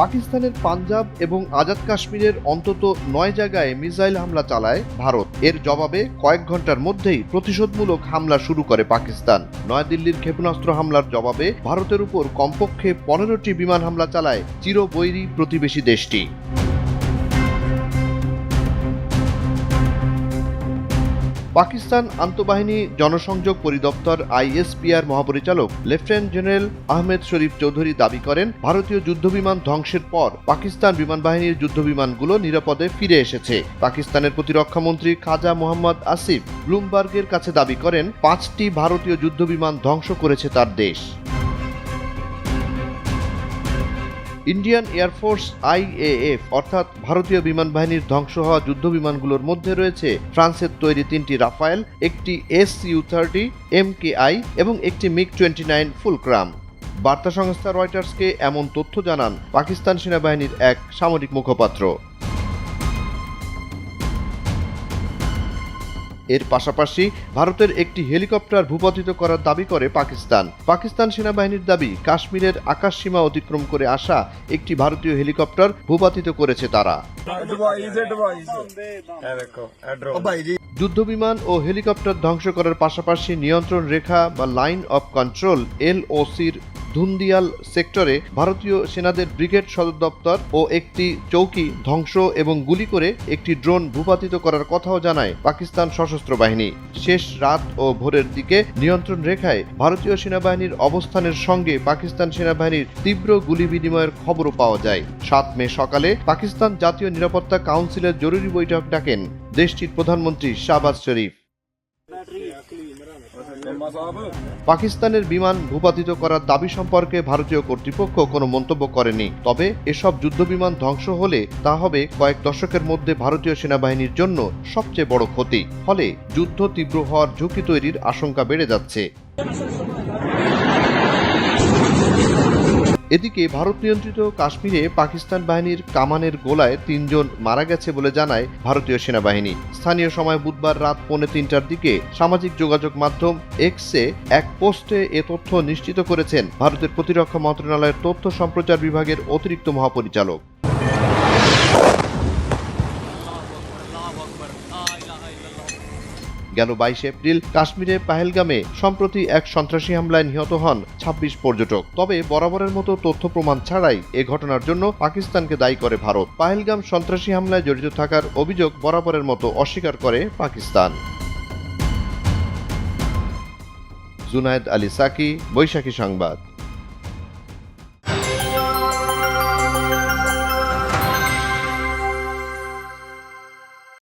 পাকিস্তানের পাঞ্জাব এবং আজাদ কাশ্মীরের অন্তত নয় জায়গায় মিসাইল হামলা চালায় ভারত। এর জবাবে কয়েক ঘণ্টার মধ্যেই প্রতিশোধমূলক হামলা শুরু করে পাকিস্তান। নয়াদিল্লির ক্ষেপণাস্ত্র হামলার জবাবে ভারতের উপর কমপক্ষে পনেরোটি বিমান হামলা চালায় চিরবৈরী প্রতিবেশী দেশটি। পাকিস্তান আন্তঃবাহিনী জনসংযোগ পরিদপ্তর আইএসপিআর মহাপরিচালক লেফটেন্যান্ট জেনারেল আহমেদ শরীফ চৌধুরী দাবি করেন, ভারতীয় যুদ্ধবিমান ধ্বংসের পর পাকিস্তান বিমান বাহিনীর যুদ্ধবিমানগুলো নিরাপদে ফিরে এসেছে। পাকিস্তানের প্রতিরক্ষামন্ত্রী খাজা মোহাম্মদ আসিফ ব্লুমবার্গের কাছে দাবি করেন, পাঁচটি ভারতীয় যুদ্ধবিমান ধ্বংস করেছে তার দেশ। ইন্ডিয়ান এয়ারফোর্স আইএএফ অর্থাৎ ভারতীয় বিমান বাহিনীর ধ্বংস হওয়া যুদ্ধ বিমানগুলোর মধ্যে রয়েছে ফ্রান্সের তৈরি তিনটি রাফায়েল, একটি S U thirty, M K I এবং একটি মিগ টোয়েন্টি নাইন ফুলক্রাম। বার্তা সংস্থা রয়টার্সকে এমন তথ্য জানান পাকিস্তান সেনাবাহিনীর এক সামরিক মুখপাত্র। এর পাশাপাশি ভারতের একটি হেলিকপ্টার ভূপাতিত করার দাবি করে পাকিস্তান। পাকিস্তান সেনাবাহিনীর দাবি, কাশ্মীরের আকাশ সীমা অতিক্রম করে আসা একটি ভারতীয় হেলিকপ্টার ভূপাতিত করেছে তারা। যুদ্ধবিমান ও হেলিকপ্টার ধ্বংস করার পাশাপাশি নিয়ন্ত্রণ রেখা বা লাইন অব কন্ট্রোল এলওসির ধুন্দিয়াল সেক্টরে ভারতীয় সেনাদের ব্রিগেড সদর দপ্তর ও একটি চৌকি ধ্বংস এবং গুলি করে একটি ড্রোন ভূপাতিত করার কথাও জানায় পাকিস্তান সশস্ত্র বাহিনী। শেষ রাত ও ভোরের দিকে নিয়ন্ত্রণ রেখায় ভারতীয় সেনাবাহিনীর অবস্থানের সঙ্গে পাকিস্তান সেনাবাহিনীর তীব্র গুলি বিনিময়ের খবরও পাওয়া যায়। সাত মে সকালে পাকিস্তান জাতীয় নিরাপত্তা কাউন্সিলের জরুরি বৈঠক ডাকেন দেশটির প্রধানমন্ত্রী শাহবাজ শরীফ। পাকিস্তানের বিমান ভূপাতিত করার দাবি সম্পর্কে ভারতীয় কর্তৃপক্ষ কোনো মন্তব্য করেনি। তবে এসব যুদ্ধবিমান ধ্বংস হলে তা হবে কয়েক দশকের মধ্যে ভারতীয় সেনাবাহিনীর জন্য সবচেয়ে বড় ক্ষতি। ফলে যুদ্ধ তীব্র হওয়ার ঝুঁকি তৈরির আশঙ্কা বেড়ে যাচ্ছে। এদিকে ভারত নিয়ন্ত্রিত কাশ্মীরে পাকিস্তান বাহিনীর কামানের গোলায় তিনজন মারা গেছে বলে জানায় ভারতীয় সেনাবাহিনী। স্থানীয় সময় বুধবার রাত পৌনে তিনটার দিকে সামাজিক যোগাযোগ মাধ্যম এক্সে এক পোস্টে এ তথ্য নিশ্চিত করেছেন ভারতের প্রতিরক্ষা মন্ত্রণালয়ের তথ্য সম্প্রচার বিভাগের অতিরিক্ত মহাপরিচালক। গেল বাইশে এপ্রিল কাশ্মীরে পাহেলগামে। সম্প্রতি এক সন্ত্রাসী হামলায় নিহত হন ২৬ পর্যটক। তবে বরাবরের মতো তথ্য প্রমাণ ছাড়াই এ ঘটনার জন্য পাকিস্তানকে দায়ী করে ভারত। পাহেলগাম সন্ত্রাসী হামলায় জড়িত থাকার অভিযোগ বরাবরের মতো অস্বীকার করে পাকিস্তান। জুনায়েদ আলী সাকি, বৈশাখী সংবাদ।